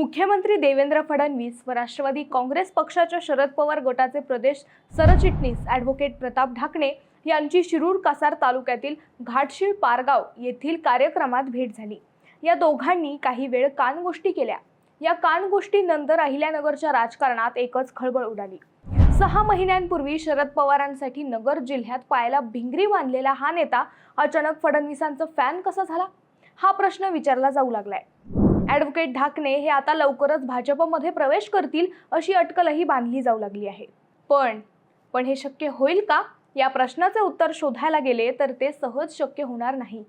मुख्यमंत्री देवेंद्र फडणवीस व राष्ट्रवादी काँग्रेस पक्षाच्या शरद पवार गटाचे प्रदेश सरचिटणीस ॲडव्होकेट प्रताप ढाकणे यांची शिरूर कासार तालुक्यातील घाटशीळ पारगाव येथील कार्यक्रमात भेट झाली. या दोघांनी काही वेळ कानगोष्टी केल्या. या कानगोष्टीनंतर अहिल्यानगरच्या राजकारणात एकच खळबळ उडाली. सहा महिन्यांपूर्वी शरद पवारांसाठी नगर जिल्ह्यात पायाला भिंगरी बांधलेला हा नेता अचानक फडणवीसांचा फॅन कसा झाला? हा प्रश्न विचारला जाऊ लागलाय. ॲडव्होकेट ढाकणे हे आता लवकरच भाजपमध्ये प्रवेश करतील अशी अटकलही बांधली जाऊ लागली आहे. पण पण हे शक्य होईल का? या प्रश्नाचे उत्तर शोधायला गेले तर ते सहज शक्य होणार नाही.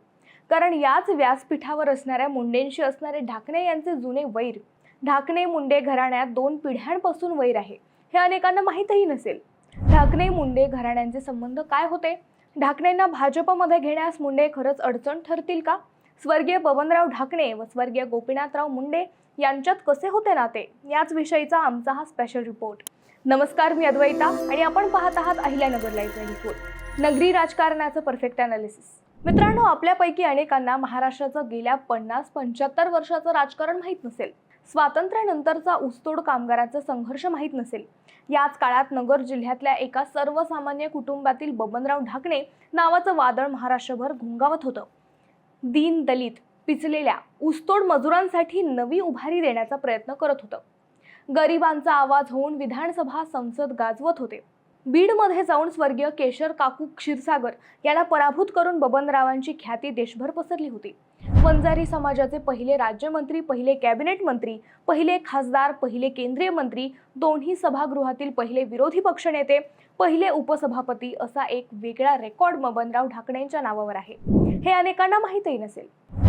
कारण याच व्यासपीठावर असणाऱ्या मुंडेंशी असणारे ढाकणे यांचे जुने वैर ढाकणे मुंडे घराण्यात दोन पिढ्यांपासून वैर आहे हे अनेकांना माहीतही नसेल. ढाकणे मुंडे घराण्यांचे संबंध काय होते? ढाकणेंना भाजपमध्ये घेण्यास मुंडे खरंच अडचण ठरतील का? स्वर्गीय बबनराव ढाकणे व स्वर्गीय गोपीनाथराव मुंडे यांच्यात कसे होते नाते? याच विषयीचा आमचा हा स्पेशल रिपोर्ट नमस्कार मी अद्वैता आणि आपण पाहत आहात अहिल्यानगर लाईव्ह रिपोर्ट नगरी राजकारणाचं परफेक्ट अनालिसिस मित्रांनो आपल्यापैकी अनेकांना महाराष्ट्राचं गेल्या पन्नास पंच्याहत्तर वर्षाचं राजकारण माहीत नसेल. स्वातंत्र्यानंतरचा ऊसतोड कामगारांचा संघर्ष माहीत नसेल. याच काळात नगर जिल्ह्यातल्या एका सर्वसामान्य कुटुंबातील बबनराव ढाकणे नावाचं वादळ महाराष्ट्रभर घुंगावत होतं. दीन दलित पिचलेल्या ऊसतोड मजुरांसाठी नवी उभारी देण्याचा प्रयत्न करत होतं. गरिबांचा आवाज होऊन विधानसभा संसद गाजवत होते. बीडमध्ये जाऊन स्वर्गीय केशर काकू क्षीरसागर यांना पराभूत करून बबनरावांची ख्याती देशभर पसरली होती. वंजारी समाजाचे पहिले राज्यमंत्री पहिले कॅबिनेट मंत्री पहिले खासदार पहिले केंद्रीय मंत्री दोन्ही सभागृहातील पहिले विरोधी पक्षनेते पहिले उपसभापती असा एक वेगळा रेकॉर्ड बबनराव ढाकणेंच्या नावावर आहे. हे अनेकांना माहीतही नसेल.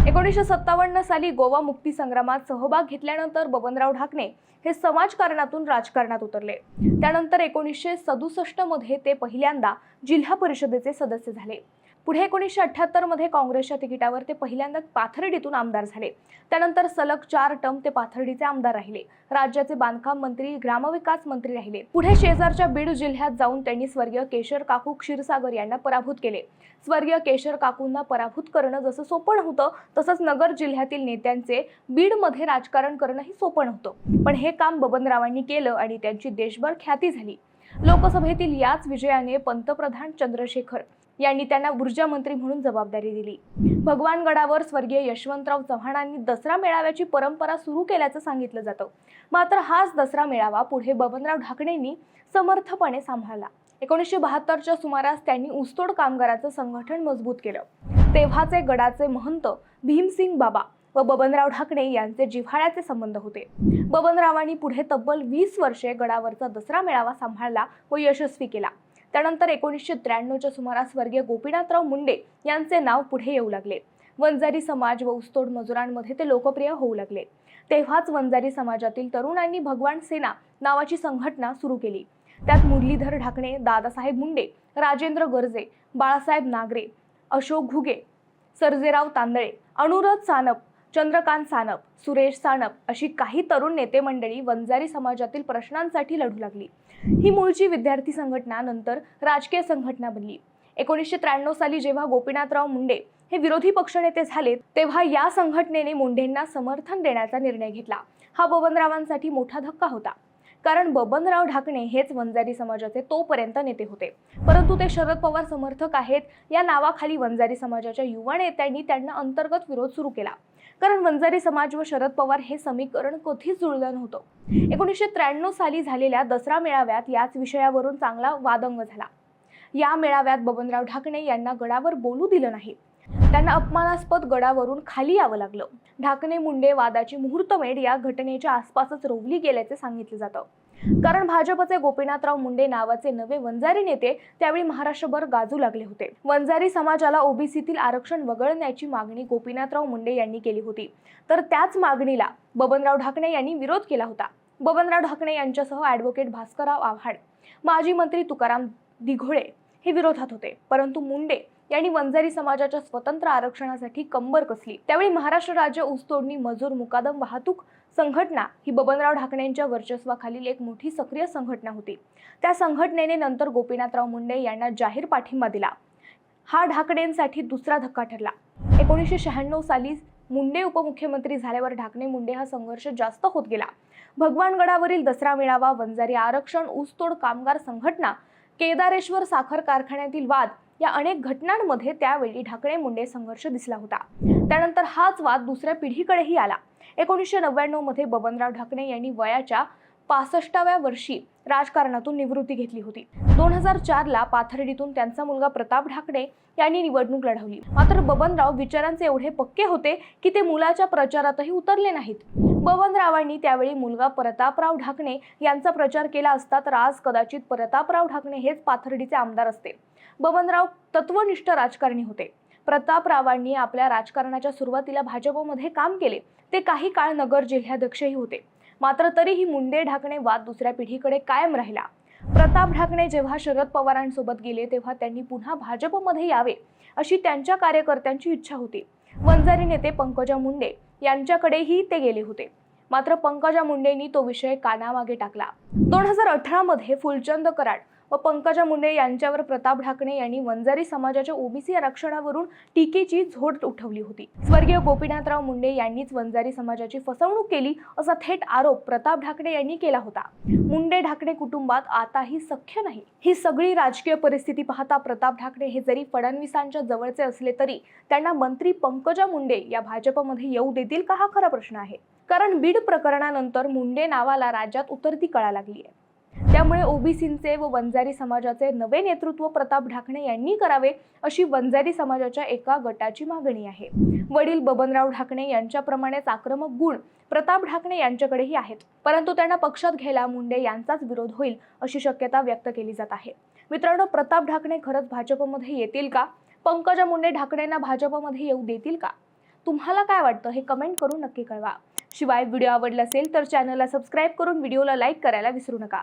एकोणीसशे सत्तावन्न साली गोवा मुक्ती संग्रामात सहभाग घेतल्यानंतर बबनराव ढाकणे हे समाजकारणातून राजकारणात उतरले. त्यानंतर एकोणीसशे सदुसष्टमध्ये ते पहिल्यांदा जिल्हा परिषदेचे सदस्य झाले. पुढे एकोणीसशे अठ्ठ्याहत्तरमध्ये काँग्रेसच्या तिकिटावर ते पहिल्यांदा पाथर्डीतून आमदार झाले. त्यानंतर सलग चार टर्म ते पाथर्डीचे आमदार राहिले. राज्याचे बांधकाम मंत्री ग्रामविकास मंत्री राहिले. पुढे शेजारच्या बीड जिल्ह्यात जाऊन त्यांनी स्वर्गीय केशर काकू क्षीरसागर यांना पराभूत केले. स्वर्गीय केशर काकूंना पराभूत करणं जसं सोपं नव्हतं तसंच नगर जिल्ह्यातील नेत्यांचे बीडमध्ये राजकारण करणंही सोपं नव्हतं. पण हे काम बबनरावांनी केलं आणि त्यांची देशभर ख्याती झाली. लोकसभेतील याच विजयाने पंतप्रधान चंद्रशेखर यांनी त्यांना ऊर्जा मंत्री म्हणून जबाबदारी दिली. भगवानगडावर स्वर्गीय यशवंतराव चव्हाणांनी दसरा मेळाव्याची परंपरा सुरू केल्याचं सांगितलं जातं. मात्र हाच दसरा मेळावा पुढे बबनराव ढाकणेंनी समर्थपणे सांभाळला. एकोणीसशे बहात्तरच्या सुमारास त्यांनी ऊसतोड कामगाराचं संघटन मजबूत केलं. तेव्हाचे गडाचे महंत भीमसिंग बाबा व बबनराव ढाकणे यांचे जिव्हाळ्याचे संबंध होते. बबनरावांनी पुढे तब्बल वीस वर्षे गडावरचा दसरा मेळावा सांभाळला व यशस्वी केला. त्यानंतर एकोणीसशे त्र्याण्णवच्या सुमारास स्वर्गीय गोपीनाथराव मुंडे यांचे नाव पुढे येऊ लागले. वंजारी समाज व ऊसतोड मजुरांमध्ये ते लोकप्रिय होऊ लागले. तेव्हाच वंजारी समाजातील तरुणांनी भगवान सेना नावाची संघटना सुरू केली. त्यात मुरलीधर ढाकणे दादासाहेब मुंडे राजेंद्र गर्जे बाळासाहेब नागरे अशोक घुगे सर्जेराव तांदळे अनुराध सानप चंद्रकांत सानप सुरेश सानप अशी काही तरुण नेते मंडळी वंजारी समाजातील प्रश्नांसाठी लढू लागली. ही मूळची विद्यार्थी संघटना नंतर राजकीय संघटना बनली. एकोणीसशे त्र्याण्णव साली जेव्हा गोपीनाथराव मुंडे हे विरोधी पक्षनेते झाले तेव्हा या संघटनेने मुंडेंना समर्थन देण्याचा निर्णय घेतला. हा बबनरावांसाठी मोठा धक्का होता. कारण बबनराव ढाकणे हेच वंजारी समाजाचे तोपर्यंत नेते होते. परंतु ते शरद पवार समर्थक आहेत. या नावाखाली वंजारी समाजाच्या युवा नेत्यांनी त्यांना अंतर्गत विरोध सुरू केला. कारण वंजारी समाज व शरद पवार हे समीकरण कधीच जुळलं नव्हतं. एकोणीसशे त्र्याण्णव साली झालेल्या दसरा मेळाव्यात याच विषयावरून चांगला वादंग झाला. या मेळाव्यात बबनराव ढाकणे यांना गडावर बोलू दिलं नाही. त्यांना अपमानास्पद गडावरून खाली यावं लागलं. ढाकणे मुंडे वादाची मुहूर्तमेढ या घटनेच्या आसपासच रोवली गेल्याचे सांगितलं जातं. कारण भाजपचे गोपीनाथराव मुंडे नावाचे नवे वंजारी नेते त्यावेळी महाराष्ट्रभर गाजू लागले होते. वंजारी समाजाला ओबीसीतील आरक्षण वगळण्याची मागणी गोपीनाथराव मुंडे यांनी केली होती. तर त्याच मागणीला बबनराव ढाकणे यांनी विरोध केला होता. बबनराव ढाकणे यांच्यासह ॲडव्होकेट भास्करराव आव्हाड माजी मंत्री तुकाराम दिघोळे हे विरोधात होते. परंतु मुंडे यांनी वंजारी समाजाच्या स्वतंत्र आरक्षणासाठी कंबर कसली. त्यावेळी महाराष्ट्र राज्य ऊसतोडणी मजूर मुकादम वाहतूक संघटना ही बबनराव ढाकणेंच्या वर्चस्वाखालील एक मोठी सक्रिय संघटना होती. त्या संघटनेने नंतर गोपीनाथराव मुंडे यांना जाहीर पाठिंबा दिला. हा ढाकणेंसाठी दुसरा धक्का ठरला. एकोणीसशे शहाण्णव साली मुंडे उपमुख्यमंत्री झाल्यावर ढाकणे मुंडे हा संघर्ष जास्त होत गेला. भगवानगडावरील दसरा मेळावा वंजारी आरक्षण ऊसतोड कामगार संघटना केदारेश्वर साखर कारखान्यातील वाद या अनेक घटनांमध्ये त्यावेळी ढाकणे मुंडे संघर्ष दिसला होता. त्यानंतर हाच वाद दुसऱ्या पिढीकडेही आला. एकोणीसशे नव्याण्णवमध्ये बबनराव ढाकणे यांनी वयाच्या पासष्टाव्या वर्षी राजकारणातून निवृत्ती घेतली होती. दोन हजार चारला पाथर्डीतून त्यांचा मुलगा प्रताप ढाकणे यांनी निवडणूक लढवली. मात्र बबनराव विचारांचे एवढे पक्के होते की ते मुलाच्या प्रचारातही उतरले नाहीत. बबनरावांनी त्यावेळी मुलगा प्रतापराव ढाकणे यांचा प्रचार केला असता तर आज कदाचित प्रतापराव ढाकणे हेच पाथर्डीचे आमदार असते. बबनराव तत्वनिष्ठ राजकारणी होते. प्रतापरावांनी आपल्या राजकारणाच्या सुरुवातीला भाजपमध्ये काम केले. ते काही काळ नगर जिल्हाध्यक्षही होते. मात्र तरीही मुंडे ढाकणे वाद दुसऱ्या पिढीकडे कायम राहिला. प्रताप ढाकणे जेव्हा शरद पवारांसोबत गेले तेव्हा त्यांनी पुन्हा भाजपमध्ये यावे अशी त्यांच्या कार्यकर्त्यांची इच्छा होती. वंजारी नेते पंकजा मुंडे यांच्याकडेही ते गेले होते. मात्र पंकजा मुंडेंनी तो विषय कानामागे टाकला. दोन हजार अठरामध्ये फुलचंद कराड व पंकजा मुंडे यांच्यावर प्रताप ढाकणे यांनी वंजारी समाजाच्या ओबीसी आरक्षणावरून टीकेची झोड उठवली होती. स्वर्गीय गोपीनाथराव मुंडे यांनीच वंजारी समाजाची फसवणूक केली असा थेट आरोप प्रताप ढाकणे यांनी केला होता. मुंडे ढाकणे कुटुंबात आताही सख्य नाही. ही सगळी राजकीय परिस्थिती पाहता प्रताप ढाकणे हे जरी फडणवीसांच्या जवळचे असले तरी त्यांना मंत्री पंकजा मुंडे या भाजपमध्ये येऊ देतील का हा खरा प्रश्न आहे. कारण बीड प्रकरणानंतर मुंडे नावाला राज्यात उतरती कळा लागली आहे त्यामुळे ओबीसींचे व वंजारी समाजाचे नवे नेतृत्व प्रताप ढाकणे यांनी करावे अशी वंजारी समाजाच्या एका गटाची मागणी आहे. वडील बबनराव ढाकणे यांच्याप्रमाणेच आक्रमक गुण प्रताप ढाकणे यांच्याकडेही आहेत. परंतु त्यांना पक्षात घ्यायला मुंडे यांचाच विरोध होईल अशी शक्यता व्यक्त केली जात आहे. मित्रांनो प्रताप ढाकणे खरंच भाजपमध्ये येतील का? पंकजा मुंडे ढाकणेंना भाजपमध्ये येऊ देतील का? तुम्हाला काय वाटतं हे कमेंट करून नक्की कळवा. शिवाय व्हिडिओ आवडला असेल तर चॅनलला सबस्क्राईब करून व्हिडिओला लाईक करायला विसरू नका.